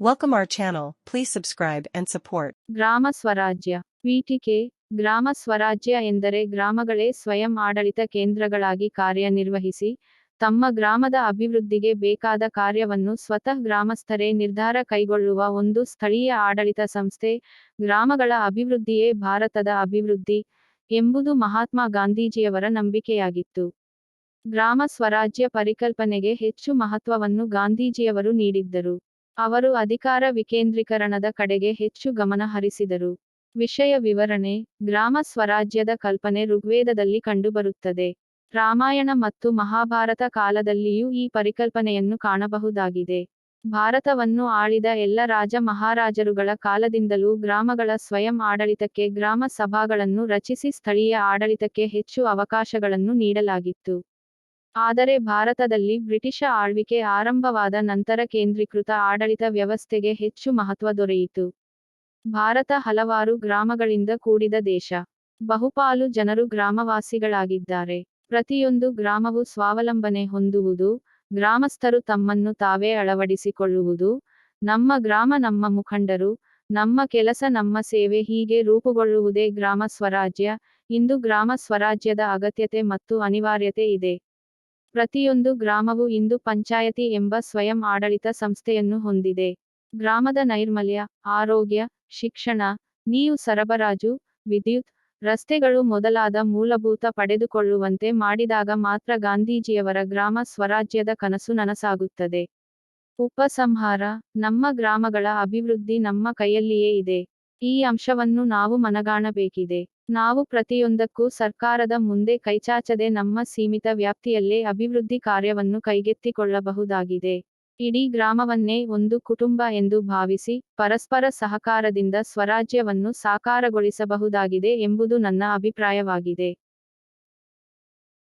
Welcome our channel, please subscribe and support. ಗ್ರಾಮ ಸ್ವರಾಜ್ಯ ಪೀಠಿಕೆ ಗ್ರಾಮ ಸ್ವರಾಜ್ಯ ಎಂದರೆ ಗ್ರಾಮಗಳೇ ಸ್ವಯಂ ಆಡಳಿತ ಕೇಂದ್ರಗಳಾಗಿ ಕಾರ್ಯನಿರ್ವಹಿಸಿ ತಮ್ಮ ಗ್ರಾಮದ ಅಭಿವೃದ್ಧಿಗೆ ಬೇಕಾದ ಕಾರ್ಯವನ್ನು ಸ್ವತಃ ಗ್ರಾಮಸ್ಥರೇ ನಿರ್ಧಾರ ಕೈಗೊಳ್ಳುವ ಒಂದು ಸ್ಥಳೀಯ ಆಡಳಿತ ಸಂಸ್ಥೆ ಗ್ರಾಮಗಳ ಅಭಿವೃದ್ಧಿಯೇ ಭಾರತದ ಅಭಿವೃದ್ಧಿ ಎಂಬುದು ಮಹಾತ್ಮ ಗಾಂಧೀಜಿಯವರ ನಂಬಿಕೆಯಾಗಿತ್ತು. ಗ್ರಾಮ ಸ್ವರಾಜ್ಯ ಪರಿಕಲ್ಪನೆಗೆ ಹೆಚ್ಚು ಮಹತ್ವವನ್ನು ಗಾಂಧೀಜಿಯವರು ನೀಡಿದ್ದರು. ಅವರು ಅಧಿಕಾರ ವಿಕೇಂದ್ರೀಕರಣದ ಕಡೆಗೆ ಹೆಚ್ಚು ಗಮನ ಹರಿಸಿದರು. ವಿಷಯ ವಿವರಣೆ, ಗ್ರಾಮ ಸ್ವರಾಜ್ಯದ ಕಲ್ಪನೆ ಋಗ್ವೇದದಲ್ಲಿ ಕಂಡುಬರುತ್ತದೆ. ರಾಮಾಯಣ ಮತ್ತು ಮಹಾಭಾರತ ಕಾಲದಲ್ಲಿಯೂ ಈ ಪರಿಕಲ್ಪನೆಯನ್ನು ಕಾಣಬಹುದಾಗಿದೆ. ಭಾರತವನ್ನು ಆಳಿದ ಎಲ್ಲ ರಾಜ ಮಹಾರಾಜರುಗಳ ಕಾಲದಿಂದಲೂ ಗ್ರಾಮಗಳ ಸ್ವಯಂ ಆಡಳಿತಕ್ಕೆ ಗ್ರಾಮ ಸಭಾಗಳನ್ನು ರಚಿಸಿ ಸ್ಥಳೀಯ ಆಡಳಿತಕ್ಕೆ ಹೆಚ್ಚು ಅವಕಾಶಗಳನ್ನು ನೀಡಲಾಗಿತ್ತು. ಆದರೆ ಭಾರತದಲ್ಲಿ ಬ್ರಿಟಿಷ ಆಳ್ವಿಕೆ ಆರಂಭವಾದ ನಂತರ ಕೇಂದ್ರೀಕೃತ ಆಡಳಿತ ವ್ಯವಸ್ಥೆಗೆ ಹೆಚ್ಚು ಮಹತ್ವ ದೊರೆಯಿತು. ಭಾರತ ಹಲವಾರು ಗ್ರಾಮಗಳಿಂದ ಕೂಡಿದ ದೇಶ. ಬಹುಪಾಲು ಜನರು ಗ್ರಾಮವಾಸಿಗಳಾಗಿದ್ದಾರೆ. ಪ್ರತಿಯೊಂದು ಗ್ರಾಮವು ಸ್ವಾವಲಂಬನೆ ಹೊಂದುವುದು, ಗ್ರಾಮಸ್ಥರು ತಮ್ಮನ್ನು ತಾವೇ ಅಳವಡಿಸಿಕೊಳ್ಳುವುದು. ನಮ್ಮ ಗ್ರಾಮ ನಮ್ಮ ಮುಖಂಡರು, ನಮ್ಮ ಕೆಲಸ ನಮ್ಮ ಸೇವೆ ಹೀಗೆ ರೂಪುಗೊಳ್ಳುವುದೇ ಗ್ರಾಮ ಸ್ವರಾಜ್ಯ. ಇಂದು ಗ್ರಾಮ ಸ್ವರಾಜ್ಯದ ಅಗತ್ಯತೆ ಮತ್ತು ಅನಿವಾರ್ಯತೆ ಇದೆ. ಪ್ರತಿಯೊಂದು ಗ್ರಾಮವು ಇಂದು ಪಂಚಾಯತಿ ಎಂಬ ಸ್ವಯಂ ಆಡಳಿತ ಸಂಸ್ಥೆಯನ್ನು ಹೊಂದಿದೆ. ಗ್ರಾಮದ ನೈರ್ಮಲ್ಯ, ಆರೋಗ್ಯ, ಶಿಕ್ಷಣ, ನೀರು ಸರಬರಾಜು, ವಿದ್ಯುತ್, ರಸ್ತೆಗಳು ಮೊದಲಾದ ಮೂಲಭೂತ ಪಡೆದುಕೊಳ್ಳುವಂತೆ ಮಾಡಿದಾಗ ಮಾತ್ರ ಗಾಂಧೀಜಿಯವರ ಗ್ರಾಮ ಸ್ವರಾಜ್ಯದ ಕನಸು ನನಸಾಗುತ್ತದೆ. ಉಪಸಂಹಾರ ನಮ್ಮ ಗ್ರಾಮಗಳ ಅಭಿವೃದ್ಧಿ ನಮ್ಮ ಕೈಯಲ್ಲಿಯೇ ಇದೆ. ಈ ಅಂಶವನ್ನು ನಾವು ಮನಗಾಣಬೇಕಿದೆ. ನಾವು ಪ್ರತಿಯೊಂದಕ್ಕೂ ಸರ್ಕಾರದ ಮುಂದೆ ಕೈಚಾಚದೆ ನಮ್ಮ ಸೀಮಿತ ವ್ಯಾಪ್ತಿಯಲ್ಲೇ ಅಭಿವೃದ್ಧಿ ಕಾರ್ಯವನ್ನು ಕೈಗೆತ್ತಿಕೊಳ್ಳಬಹುದಾಗಿದೆ. ಇಡೀ ಗ್ರಾಮವನ್ನೇ ಒಂದು ಕುಟುಂಬ ಎಂದು ಭಾವಿಸಿ ಪರಸ್ಪರ ಸಹಕಾರದಿಂದ ಸ್ವರಾಜ್ಯವನ್ನು ಸಾಕಾರಗೊಳಿಸಬಹುದಾಗಿದೆ ಎಂಬುದು ನನ್ನ ಅಭಿಪ್ರಾಯವಾಗಿದೆ.